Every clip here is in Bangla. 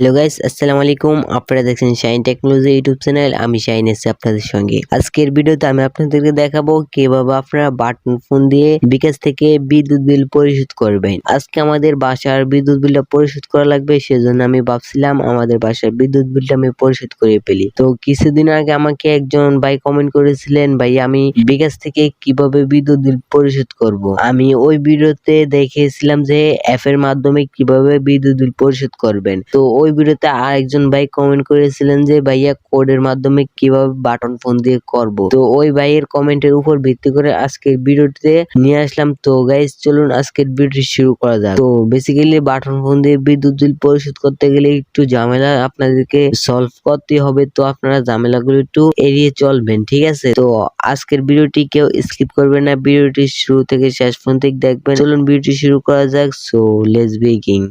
হ্যালো গাইস আসসালামু আলাইকুম আপনারা দেখছেন শাইন টেকনোলজি ইউটিউব চ্যানেল আমি শাইন এসে আপনাদের সঙ্গে। আজকের ভিডিওতে আমি আপনাদেরকে দেখাবো কীভাবে আপনারা বাটন ফোন দিয়ে বিকাশ থেকে বিদ্যুৎ বিল পরিশোধ করবেন। আজকে আমাদের বাসার বিদ্যুৎ বিলটা পরিশোধ করা লাগবে, সেজন্য আমি ভাবছিলাম আমাদের বাসার বিদ্যুৎ বিলটা আমি পরিশোধ করে ফেলি। তো কিছুদিন আগে আমাকে একজন ভাই কমেন্ট করেছিলেন, ভাই, আমি বিকাশ থেকে কীভাবে বিদ্যুৎ বিল পরিশোধ করব? আমি ওই ভিডিওতে দেখিয়েছিলাম যে অ্যাপ এর মাধ্যমে কীভাবে বিদ্যুৎ বিল পরিশোধ করবেন। তো ওই ভিডিওতে আরেকজন ভাই কমেন্ট করেছিলেন যে, ভাইয়া কোডের মাধ্যমে কীভাবে বাটন ফোন দিয়ে করব? তো ওই ভাইয়ের কমেন্টের উপর ভিত্তি করে আজকের ভিডিওতে নিয়ে আসলাম। তো গাইস চলুন আজকের ভিডিওটি শুরু করা যাক। তো বেসিক্যালি বাটন ফোন দিয়ে বিদ্যুৎ বিল পরিশোধ করতে গেলে একটু ঝামেলা আপনাদেরকে সলভ করতে হবে। তো আপনারা ঝামেলাগুলো একটু এড়িয়ে চলবেন, ঠিক আছে? তো আজকের ভিডিওটি কেউ স্কিপ করবেন না। ভিডিওটি শুরু থেকে শেষ পর্যন্ত দেখবেন। চলুন ভিডিওটি শুরু করা যাক। সো লেটস বিগিন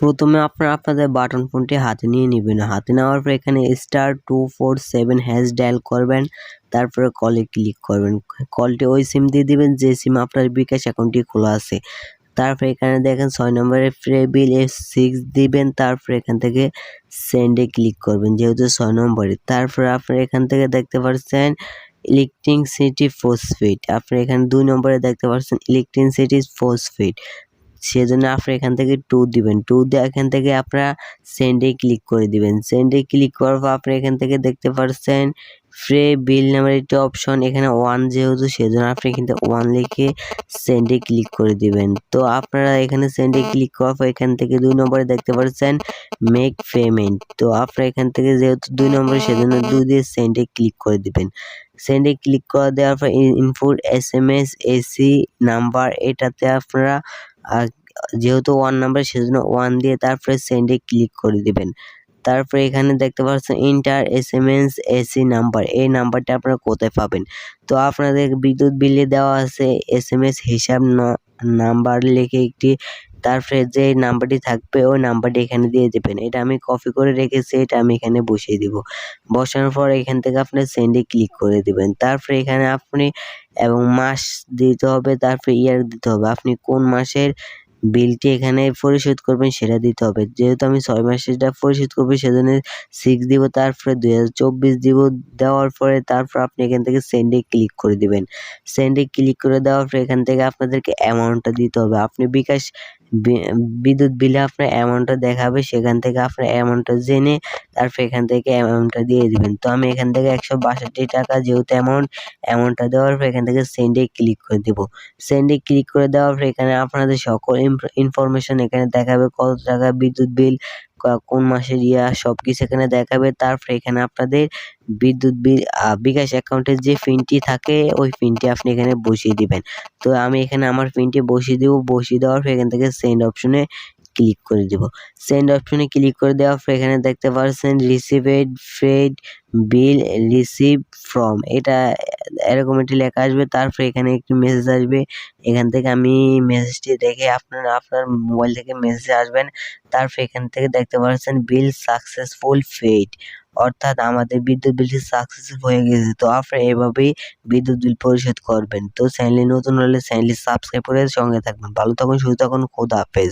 প্রথমে আপনারা আপনাদের বাটন ফোনটি হাতে নিয়ে নেবেন। হাতে নেওয়ার পর এখানে star two four seven hash dial করবেন। তারপরে কলে ক্লিক করবেন। কলটি ওই সিম দিয়ে দিবেন, যে সিম আপনার বিকাশ অ্যাকাউন্টটি খোলা আছে। তারপরে এখানে দেখেন ছয় নম্বরে ফ্রে বিল এফ সিক্স দিবেন। তারপরে এখান থেকে সেন্ডে ক্লিক করবেন, যেহেতু ছয় নম্বরে। তারপরে আপনারা এখান থেকে দেখতে পাচ্ছেন সিটি ফোসফিট আপনি এখানে দুই নম্বরে দেখতে পাচ্ছেন ইলেকট্রিক সিটি ফোসফিট সেজন্য আপনি এখান থেকে টু দিবেন। টু দিয়ে এখান থেকে আপনারা সেন্ডে ক্লিক করে দিবেন। সেন্ডে ক্লিক করার পর আপনি এখান থেকে দেখতে পাচ্ছেন ফ্রে বিল নামের একটি অপশন এখানে ওয়ান যেহেতু, সেজন্য আপনি কিন্তু ওয়ান লিখে সেন্ডে ক্লিক করে দিবেন। তো আপনারা এখানে সেন্ডে ক্লিক করার পর এখান থেকে দুই নম্বরে দেখতে পাচ্ছেন মেক পেমেন্ট তো আপনারা এখান থেকে যেহেতু দুই নম্বরে, সেজন্য দুই দিয়ে সেন্ডে ক্লিক করে দিবেন। সেন্ডে ক্লিক করে দেওয়ার পর, input S M S AC number এটাতে আপনারা আর যেহেতু ওয়ান নাম্বার সেজন্য ওয়ান দিয়ে তারপরে সেন্ডে ক্লিক করে দেবেন। তারপরে এখানে দেখতে পাচ্ছেন enter S M S AC number এই নাম্বারটা আপনারা কোথায় পাবেন? তো আপনাদের বিদ্যুৎ বিলে দেওয়া আছে এস এম এস হিসাব নাম্বার লিখে একটি, তারপরে যে নাম্বারটি থাকবে ওই নাম্বারটি এখানে দিয়ে দেবেন। এটা আমি কপি করে রেখেছি, এটা আমি এখানে বসিয়ে দিব। বসানোর পর এখান থেকে আপনি সেন্ডে ক্লিক করে দেবেন। তারপরে এখানে আপনি এবং মাস দিতে হবে, তারপরে ইয়ার দিতে হবে। আপনি কোন মাসের বিলটি এখানে পরিশোধ করবেন, সেটা দিতে হবে। যেহেতু আমি ছয় মাসেরটা পরিশোধ করব, সেজন্য সিক্স দিব, তারপরে দুই হাজার চব্বিশ দিব, দেওয়ার পরে তারপর আপনি এখান থেকে সেন্ডে ক্লিক করে দিবেন। সেন্ডে ক্লিক করে দেওয়ার পরে এখান থেকে আপনাদেরকে অ্যামাউন্টটা দিতে হবে। আপনি বিকাশ বিদ্যুৎ বিলে আপনার অ্যামাউন্টটা দেখাবে, সেখান থেকে আপনার অ্যামাউন্টটা জেনে তারপর এখান থেকে অ্যামাউন্টটা দিয়ে দিবেন। তো আমি এখান থেকে একশো বাষট্টি টাকা যেহেতু অ্যামাউন্ট অ্যামাউন্টটা দেওয়ার পর এখান থেকে সেন্ডে ক্লিক করে দেব। সেন্ডে ক্লিক করে দেওয়ার পর এখানে আপনাদের সকল ইনফরমেশন এখানে দেখাবে, কত টাকা বিদ্যুৎ বিল কোন মাসের ইয়া সব কিছু এখানে দেখাবে। তারপরে এখানে আপনাদের বিদ্যুৎ বিল বিকাশ অ্যাকাউন্টের যে পিনটি থাকে, ওই পিনটি আপনি এখানে বসিয়ে দিবেন। তো আমি এখানে আমার পিনটি বসিয়ে দেবো। বসিয়ে দেওয়ার পর এখান থেকে সেন্ড অপশনে ক্লিক করে দেব। সেন্ড অপশনে ক্লিক করে দেওয়ার পর এখানে দেখতে পাচ্ছেন রিসিভেড ফ্রেড বিল রিসিভ ফ্রম এটা এরকম একটি লেখা আসবে, তারপরে এখানে একটি মেসেজ আসবে। এখান থেকে আমি মেসেজটি দেখে আপনার আপনার মোবাইল থেকে মেসেজ আসবেন তারপর এখান থেকে দেখতে পাচ্ছেন বিল সাকসেসফুল ফেড অর্থাৎ আমাদের বিদ্যুৎ বিলটি সাকসেসফুল হয়ে গেছে। তো আপনারা এভাবেই বিদ্যুৎ বিল পরিশোধ করবেন। তো চ্যানেলে নতুন হলে চ্যানেলটি সাবস্ক্রাইব করে সঙ্গে থাকবেন। ভালো থাকুন, সুস্থ থাকুন, খোদা হাফেজ।